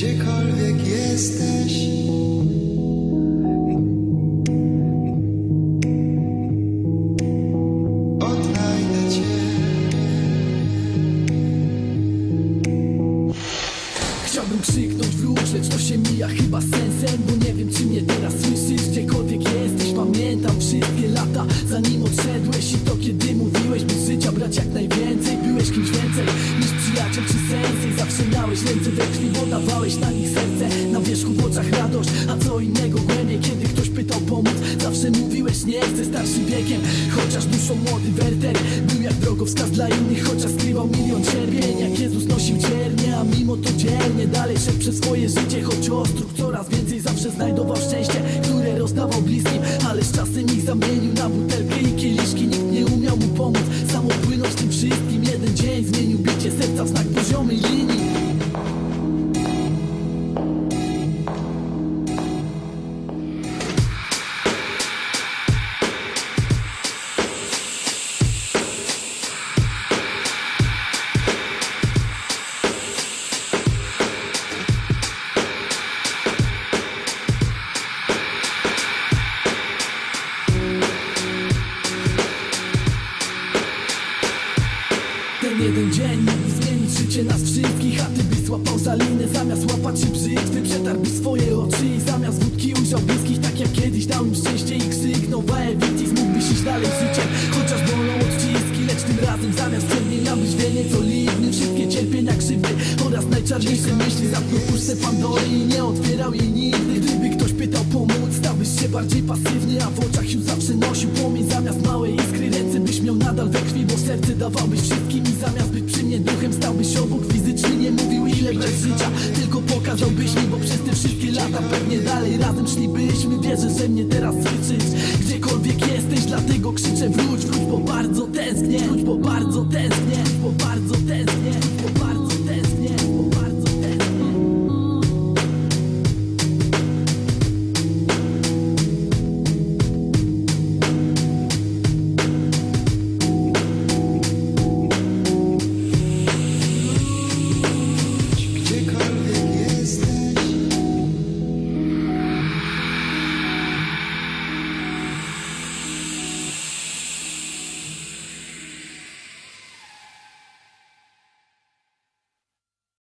gdziekolwiek jesteś, odnajdę. Chciałbym krzyknąć lecz to się mija chyba z chcę starszym wiekiem. Chociaż duszą młody Werter Był jak drogowskaz dla innych, chociaż skrywał milion cierpień. Jak Jezus nosił ciernie, a mimo to dzielnie Dalej szedł przez swoje życie, choć ostróg coraz więcej Zawsze znajdował szczęście, które rozdawał bliskim. Ale z czasem ich zamienił na butelkę i kieliszki. Nikt nie umiał mu pomóc, sam opłynął z tym wszystkim. Jeden dzień zmienił bicie serca w znak poziomej linii jeden dzień. Zmienić życie nas wszystkich A ty byś złapał za linę Zamiast łapać się brzytwy Przetarłbyś swoje oczy. I zamiast wódki ujrzał bliskich Tak jak kiedyś dał im szczęście I krzyknął. Waevitis Mógłbyś iść dalej z życiem Chociaż bolą odciski. Lecz tym razem zamiast cierpienia byś wieniec oliwny Wszystkie cierpienia krzywdy Oraz najczarniejsze myśli Zamknął puszce Pandory I nie otwierał jej nigdy. Gdyby ktoś pytał pomóc Stałbyś się bardziej pasywny A w oczach dawałbyś wszystkim I zamiast być przy mnie duchem Stałbyś obok fizycznie. Nie mówił ile brać życia Tylko pokazałbyś mi Bo przez te wszystkie lata Pewnie dalej razem szlibyśmy. Wierzę, że mnie teraz słyszysz